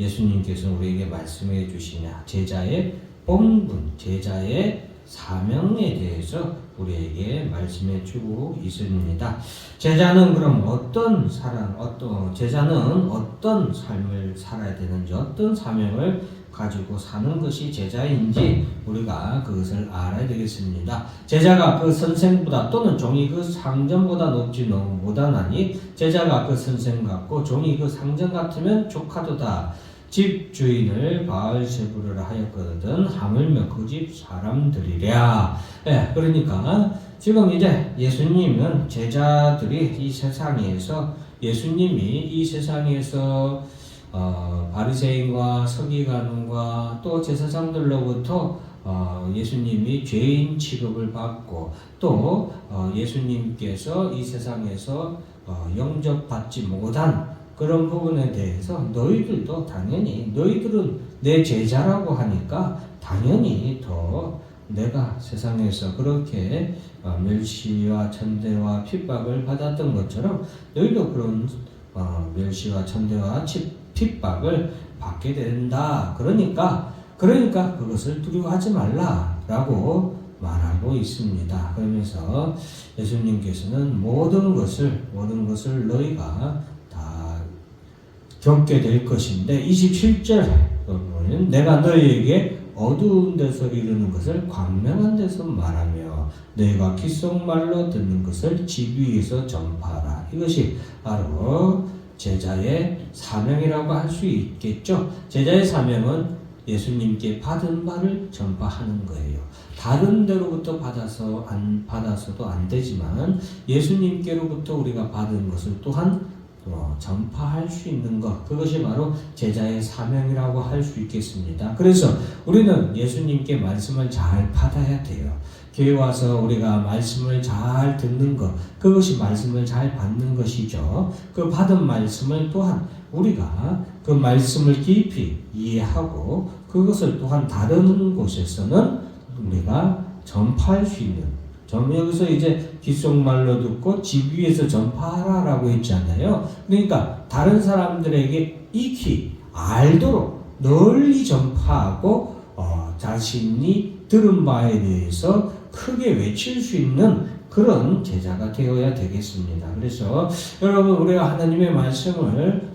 예수님께서 우리에게 말씀해 주시냐? 제자의 본분, 제자의 사명에 대해서 우리에게 말씀해 주고 있습니다. 제자는 그럼 어떤 사람, 어떤 제자는 어떤 삶을 살아야 되는지, 어떤 사명을 가지고 사는 것이 제자인지 우리가 그것을 알아야 되겠습니다. 제자가 그 선생보다 또는 종이 그 상전보다 높지 못하나니 제자가 그 선생 같고 종이 그 상전 같으면 조카도다. 집 주인을 바알세부르라 하였거든 하물며 그 집 사람들이랴. 예, 그러니까 지금 이제 예수님은 제자들이 이 세상에서 예수님이 이 세상에서 어, 바리새인과 서기관과 또 제사장들로부터 어, 예수님이 죄인 취급을 받고 또 어, 예수님께서 이 세상에서 어, 영접받지 못한 그런 부분에 대해서 너희들도 당연히 너희들은 내 제자라고 하니까 당연히 더 내가 세상에서 그렇게 어, 멸시와 천대와 핍박을 받았던 것처럼 너희도 그런 어, 멸시와 천대와 치- 핍박을 받게 된다. 그러니까 그러니까 그것을 두려워하지 말라라고 말하고 있습니다. 그러면서 예수님께서는 모든 것을 모든 것을 너희가 다 겪게 될 것인데 27절 보면 내가 너희에게 어두운 데서 이르는 것을 광명한 데서 말하며 너희가 귓속말로 듣는 것을 집 위에서 전파하라. 이것이 바로 제자의 사명이라고 할 수 있겠죠. 제자의 사명은 예수님께 받은 바를 전파하는 거예요. 다른 데로부터 받아서 안 받아서도 안 되지만 예수님께로부터 우리가 받은 것을 또한 어, 전파할 수 있는 것 그것이 바로 제자의 사명이라고 할 수 있겠습니다. 그래서 우리는 예수님께 말씀을 잘 받아야 돼요. 교회 와서 우리가 말씀을 잘 듣는 것 그것이 말씀을 잘 받는 것이죠. 그 받은 말씀을 또한 우리가 그 말씀을 깊이 이해하고 그것을 또한 다른 곳에서는 우리가 전파할 수 있는 전 여기서 이제 귓속말로 듣고 집 위에서 전파하라라고 했잖아요. 그러니까 다른 사람들에게 익히 알도록 널리 전파하고 어, 자신이 들은 바에 대해서 크게 외칠 수 있는 그런 제자가 되어야 되겠습니다. 그래서 여러분 우리가 하나님의 말씀을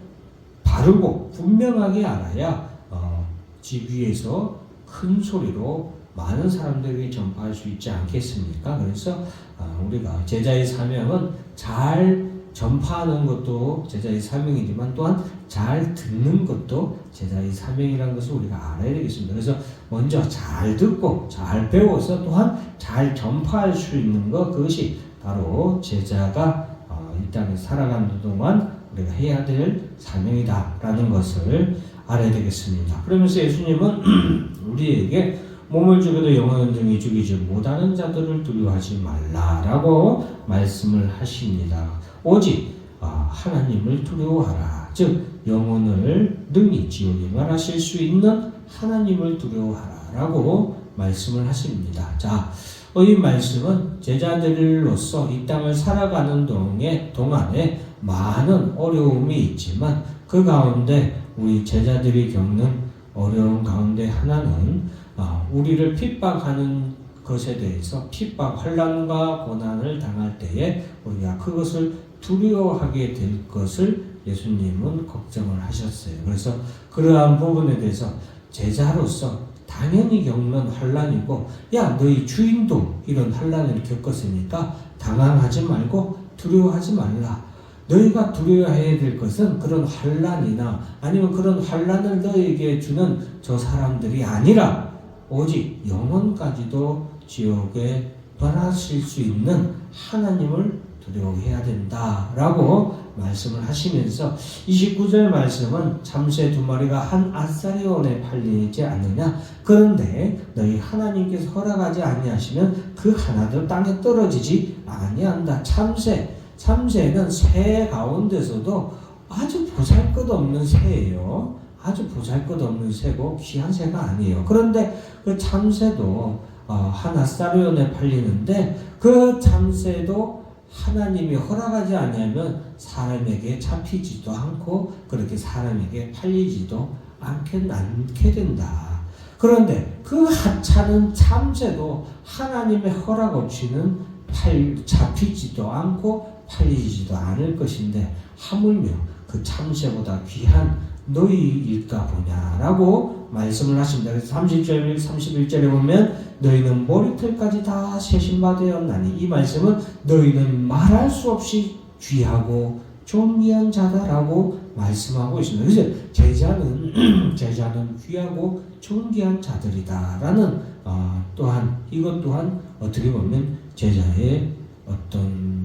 바르고 분명하게 알아야 어, 집 위에서 큰 소리로 많은 사람들에게 전파할 수 있지 않겠습니까? 그래서 어, 우리가 제자의 사명은 잘 전파하는 것도 제자의 사명이지만 또한 잘 듣는 것도 제자의 사명이라는 것을 우리가 알아야 되겠습니다. 그래서 먼저 잘 듣고 잘 배워서 또한 잘 전파할 수 있는 것 그것이 바로 제자가 어, 이 땅에 살아가는 동안 우리가 해야 될 사명이다라는 것을 알아야 되겠습니다. 그러면서 예수님은 우리에게 몸을 죽여도 영혼은 등이 죽이지 못하는 자들을 두려워하지 말라라고 말씀을 하십니다. 오직 아, 하나님을 두려워하라. 즉 영혼을 능히 지옥에 말하실 수 있는 하나님을 두려워하라라고 말씀을 하십니다. 자, 어, 이 말씀은 제자들로서 이 땅을 살아가는 동에, 동안에 많은 어려움이 있지만 그 가운데 우리 제자들이 겪는 어려운 가운데 하나는 아, 우리를 핍박하는 것에 대해서 핍박, 환란과 고난을 당할 때에 우리가 그것을 두려워하게 될 것을 예수님은 걱정을 하셨어요. 그래서 그러한 부분에 대해서 제자로서 당연히 겪는 환란이고 야 너희 주인도 이런 환란을 겪었으니까 당황하지 말고 두려워하지 말라. 너희가 두려워해야 될 것은 그런 환란이나 아니면 그런 환란을 너희에게 주는 저 사람들이 아니라 오직 영혼까지도 지옥에 떠나실 수 있는 하나님을 두려워해야 된다라고 말씀을 하시면서 29절 말씀은 참새 두 마리가 한 아사리온에 팔리지 않느냐? 그런데 너희 하나님께서 허락하지 아니하시면 그 하나도 땅에 떨어지지 아니한다. 참새 참새는 새 가운데서도 아주 보잘것없는 새예요 아주 보잘것없는 새고 귀한 새가 아니에요 그런데 그 참새도 어, 한 아사리온에 팔리는데 그 참새도 하나님이 허락하지 않으면 사람에게 잡히지도 않고 그렇게 사람에게 팔리지도 않게, 않게 된다. 그런데 그 하찮은 참새도 하나님의 허락 없이는 팔, 잡히지도 않고 팔리지도 않을 것인데 하물며 그 참새보다 귀한 너희일까 보냐라고 말씀을 하십니다. 그래서 30절, 31절에 보면 너희는 머리털까지 다 세신받으었나니 이 말씀은 너희는 말할 수 없이 귀하고 존귀한 자다라고 말씀하고 있습니다. 그래서 제자는 제자는 귀하고 존귀한 자들이다라는 어, 또한 이것 또한 어떻게 보면 제자의 어떤 어,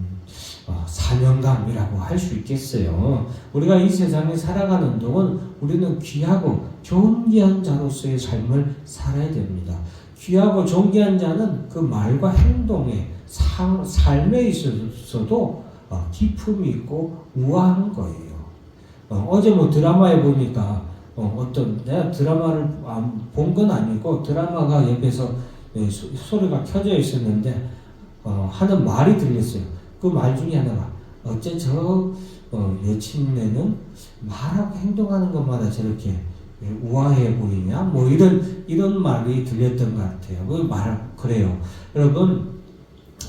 사명감이라고 할 수 있겠어요. 우리가 이 세상에 살아가는 동안 우리는 귀하고 존귀한 자로서의 삶을 살아야 됩니다. 귀하고 존귀한 자는 그 말과 행동에 사, 삶에 있어서도 어, 기품이 있고 우아한 거예요. 어, 제뭐 드라마에 보니까 어, 떤 내가 드라마를 본 건 아니고 드라마가 옆에서 예, 소, 소리가 켜져 있었는데 어, 하는 말이 들렸어요. 그 말 중에 하나가 어째 저 어, 여친네는 말하고 행동하는 것마다 저렇게 우아해 보이냐? 뭐 이런 이런 말이 들렸던 것 같아요. 그 말 그래요. 여러분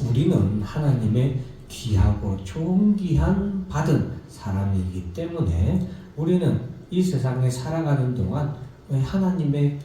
우리는 하나님의 귀하고 존귀한 받은 사람이기 때문에 우리는 이 세상에 살아가는 동안 하나님의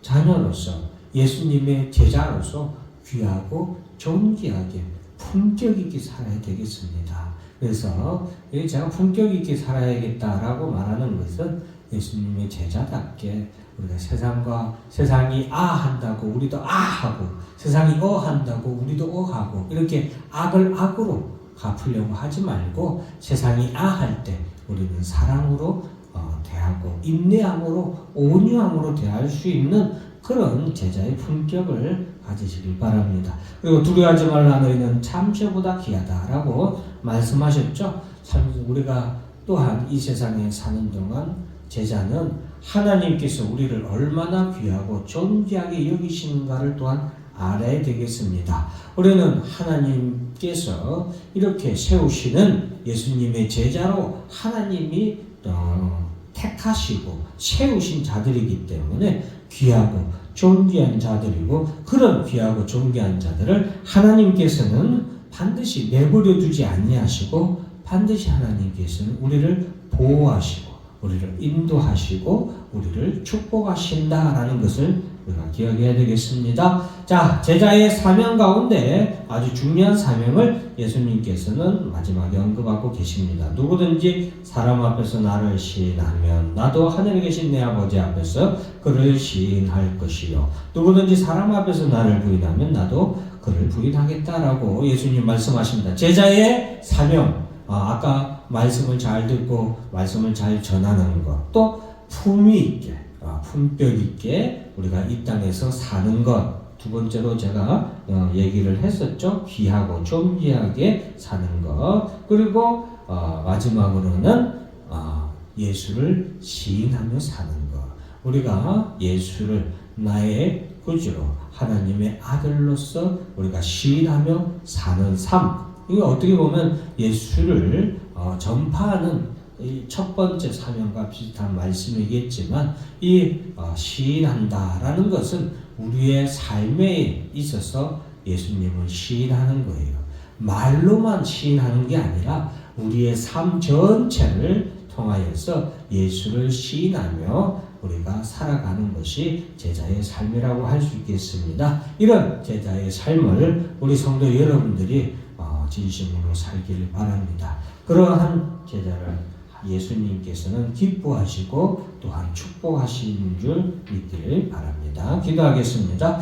자녀로서 예수님의 제자로서 귀하고 존귀하게 품격 있게 살아야 되겠습니다. 그래서 제가 품격 있게 살아야겠다라고 말하는 것은 예수님의 제자답게 우리가 세상과 세상이 아 한다고 우리도 아 하고 세상이 어 한다고 우리도 어 하고 이렇게 악을 악으로 갚으려고 하지 말고 세상이 아 할 때 우리는 사랑으로 어, 대하고 인내함으로 온유함으로 대할 수 있는 그런 제자의 품격을 가지시길 바랍니다. 그리고 두려워하지 말라 너희는 참새보다 귀하다라고 말씀하셨죠. 참 우리가 또한 이 세상에 사는 동안 제자는 하나님께서 우리를 얼마나 귀하고 존귀하게 여기시는가를 또한 알아야 되겠습니다. 우리는 하나님께서 이렇게 세우시는 예수님의 제자로 하나님이 어, 택하시고 세우신 자들이기 때문에 귀하고 존귀한 자들이고 그런 귀하고 존귀한 자들을 하나님께서는 반드시 내버려 두지 아니하시고 반드시 하나님께서는 우리를 보호하시고 우리를 인도하시고 우리를 축복하신다라는 것을 우리가 기억해야 되겠습니다. 자, 제자의 사명 가운데 아주 중요한 사명을 예수님께서는 마지막에 언급하고 계십니다. 누구든지 사람 앞에서 나를 시인하면 나도 하늘에 계신 내 아버지 앞에서 그를 시인할 것이요. 누구든지 사람 앞에서 나를 부인하면 나도 그를 부인하겠다라고 예수님 말씀하십니다. 제자의 사명, 아, 아까 말씀을 잘 듣고 말씀을 잘 전하는 것, 또 품위 있게, 아, 품격 있게 우리가 이 땅에서 사는 것. 두 번째로 제가 어, 얘기를 했었죠. 귀하고 존귀하게 사는 것. 그리고 어, 마지막으로는 어, 예수를 시인하며 사는 것. 우리가 예수를 나의 구주로 하나님의 아들로서 우리가 시인하며 사는 삶. 이거 어떻게 보면 예수를 어, 전파하는 첫 번째 사명과 비슷한 말씀이겠지만 이 어, 시인한다라는 것은 우리의 삶에 있어서 예수님을 시인하는 거예요. 말로만 시인하는 게 아니라 우리의 삶 전체를 통하여서 예수를 시인하며 우리가 살아가는 것이 제자의 삶이라고 할 수 있겠습니다. 이런 제자의 삶을 우리 성도 여러분들이 어, 진심으로 살기를 바랍니다. 그러한 제자를 예수님께서는 기뻐하시고 또한 축복하시는 줄 믿기를 바랍니다. 기도하겠습니다.